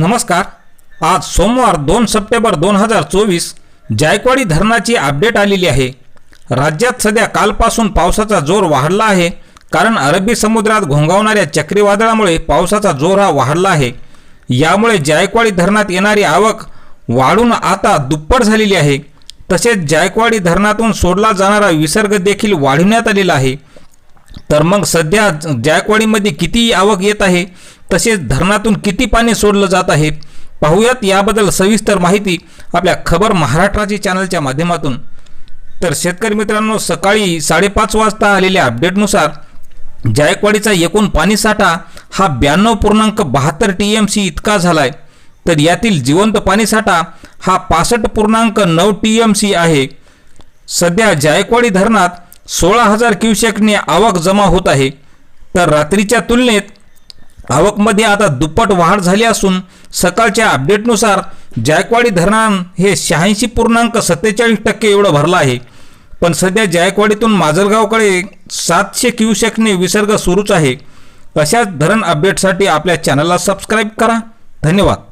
नमस्कार. आज सोमवार दोन सप्टेंबर दोन हजार चोवीस जायकवाडी धरणाची अपडेट आलेली आहे. राज्यात सध्या कालपासून पावसाचा जोर वाढला आहे कारण अरबी समुद्रात घोंगावणाऱ्या चक्रीवादळामुळे पावसाचा जोर हा वाढला आहे. यामुळे जायकवाडी धरणात येणारी आवक वाढून आता दुप्पट झालेली आहे. तसेच जायकवाडी धरणातून सोडला जाणारा विसर्ग देखील वाढवण्यात आलेला आहे. तर मग सध्या जायकवाडीमध्ये किती आवक येत आहे तसेच धरणातून किती पाणी सोडलं जात आहे पाहूयात याबद्दल सविस्तर माहिती आपल्या खबर महाराष्ट्राची चॅनलच्या माध्यमातून. तर शेतकरी मित्रांनो सकाळी साडेपाच वाजता आलेल्या अपडेटनुसार जायकवाडीचा एकूण पाणीसाठा हा ब्याण्णव पूर्णांक बहात्तर टी एम सी इतका झाला आहे तर यातील जिवंत पाणीसाठा हा पासष्ट पूर्णांक नऊ टी एम सी आहे. सध्या जायकवाडी धरणात सोळा हजार क्युसेकने आवक जमा होत आहे. तर रात्रीच्या तुलनेत आवकमध्ये आता दुप्पट वाढ झाली असून सकाळच्या अपडेटनुसार जायकवाडी धरण हे शहाऐंशी पूर्णांक सत्तेचाळीस टक्के एवढं भरलं आहे. पण सध्या जायकवाडीतून माजलगावकडे सातशे क्युसेकने विसर्ग सुरूच आहे. अशाच धरण अपडेटसाठी आपल्या चॅनलला सबस्क्राईब करा. धन्यवाद.